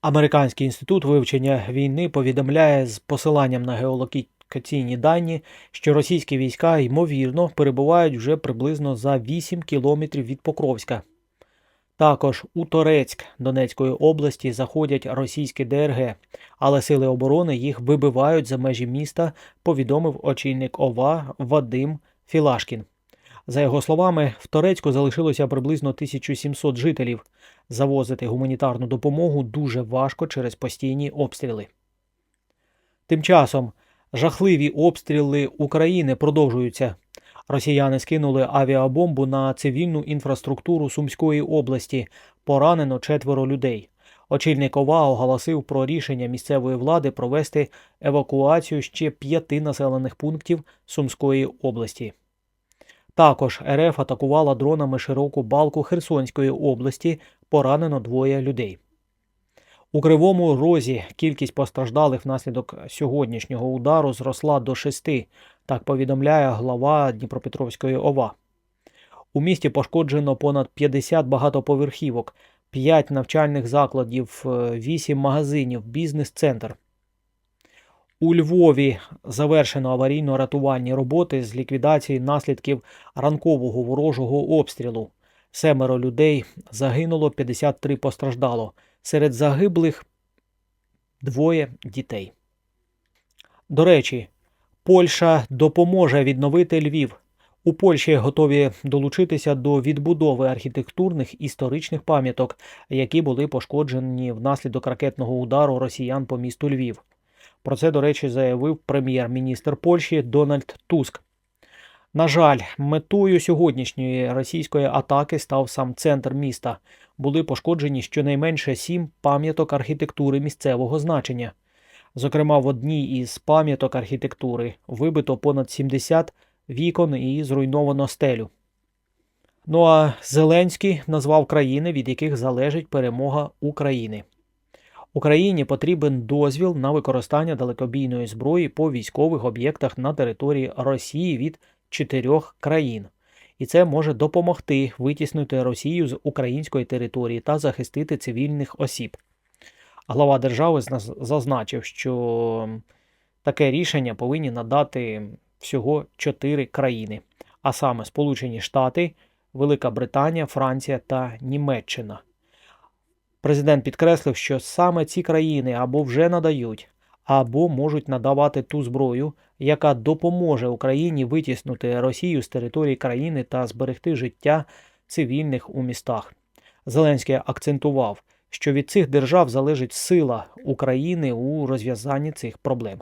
Американський інститут вивчення війни повідомляє з посиланням на геолокаційні дані, що російські війська ймовірно перебувають вже приблизно за 8 кілометрів від Покровська. Також у Торецьк Донецької області заходять російські ДРГ, але сили оборони їх вибивають за межі міста, повідомив очільник ОВА Вадим Філашкін. За його словами, в Торецьку залишилося приблизно 1700 жителів. Завозити гуманітарну допомогу дуже важко через постійні обстріли. Тим часом жахливі обстріли України продовжуються. Росіяни скинули авіабомбу на цивільну інфраструктуру Сумської області. Поранено четверо людей. Очільник ОВА оголосив про рішення місцевої влади провести евакуацію ще п'яти населених пунктів Сумської області. Також РФ атакувала дронами широку балку Херсонської області, поранено двоє людей. У Кривому Розі кількість постраждалих внаслідок сьогоднішнього удару зросла до шести, так повідомляє глава Дніпропетровської ОВА. У місті пошкоджено понад 50 багатоповерхівок, 5 навчальних закладів, 8 магазинів, бізнес-центр. У Львові завершено аварійно-рятувальні роботи з ліквідації наслідків ранкового ворожого обстрілу. Семеро людей загинуло, 53 постраждало. Серед загиблих двоє дітей. До речі, Польща допоможе відновити Львів. У Польщі готові долучитися до відбудови архітектурних історичних пам'яток, які були пошкоджені внаслідок ракетного удару росіян по місту Львів. Про це, до речі, заявив прем'єр-міністр Польщі Дональд Туск. На жаль, метою сьогоднішньої російської атаки став сам центр міста. Були пошкоджені щонайменше сім пам'яток архітектури місцевого значення. Зокрема, в одній із пам'яток архітектури вибито понад 70 вікон і зруйновано стелю. Ну а Зеленський назвав країни, від яких залежить перемога України. Україні потрібен дозвіл на використання далекобійної зброї по військових об'єктах на території Росії від чотирьох країн, і це може допомогти витіснити Росію з української території та захистити цивільних осіб. Глава держави зазначив, що таке рішення повинні надати всього чотири країни, а саме Сполучені Штати, Велика Британія, Франція та Німеччина. Президент підкреслив, що саме ці країни або вже надають, або можуть надавати ту зброю, яка допоможе Україні витіснути Росію з території країни та зберегти життя цивільних у містах. Зеленський акцентував, що від цих держав залежить сила України у розв'язанні цих проблем.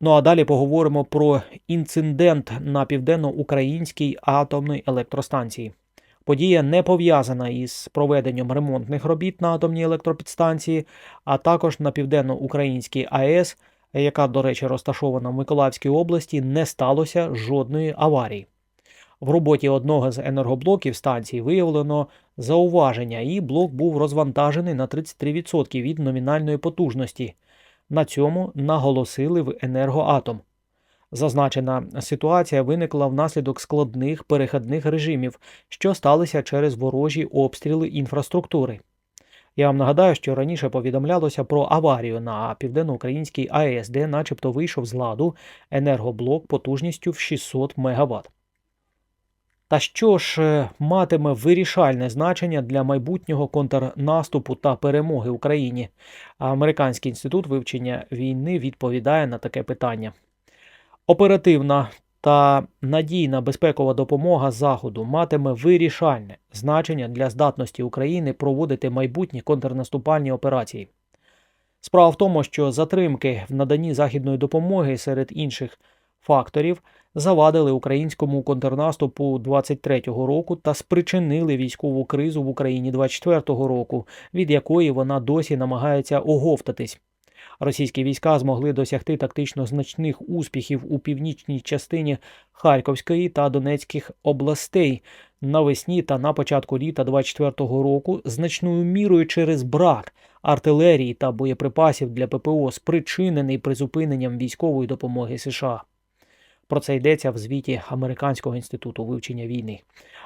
Ну а далі поговоримо про інцидент на південно-українській атомній електростанції. Подія не пов'язана із проведенням ремонтних робіт на атомній електропідстанції, а також на південно-українській АЕС, яка, до речі, розташована в Миколаївській області, не сталося жодної аварії. В роботі одного з енергоблоків станції виявлено зауваження, і блок був розвантажений на 33% від номінальної потужності. На цьому наголосили в енергоатом. Зазначена ситуація виникла внаслідок складних перехідних режимів, що сталися через ворожі обстріли інфраструктури. Я вам нагадаю, що раніше повідомлялося про аварію на південноукраїнській АЕС, де начебто вийшов з ладу енергоблок потужністю в 600 МВт. Та що ж е, матиме вирішальне значення для майбутнього контрнаступу та перемоги Україні? Американський інститут вивчення війни відповідає на таке питання. Оперативна та надійна безпекова допомога Заходу матиме вирішальне значення для здатності України проводити майбутні контрнаступальні операції. Справа в тому, що затримки в наданні західної допомоги серед інших факторів завадили українському контрнаступу 23-го року та спричинили військову кризу в Україні 24-го року, від якої вона досі намагається оговтатись. Російські війська змогли досягти тактично значних успіхів у північній частині Харківської та Донецьких областей навесні та на початку літа 24-го року, значною мірою через брак артилерії та боєприпасів для ППО, спричинений призупиненням військової допомоги США. Про це йдеться в звіті Американського інституту вивчення війни.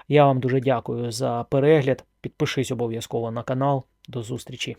Я вам дуже дякую за перегляд. Підпишись обов'язково на канал. До зустрічі!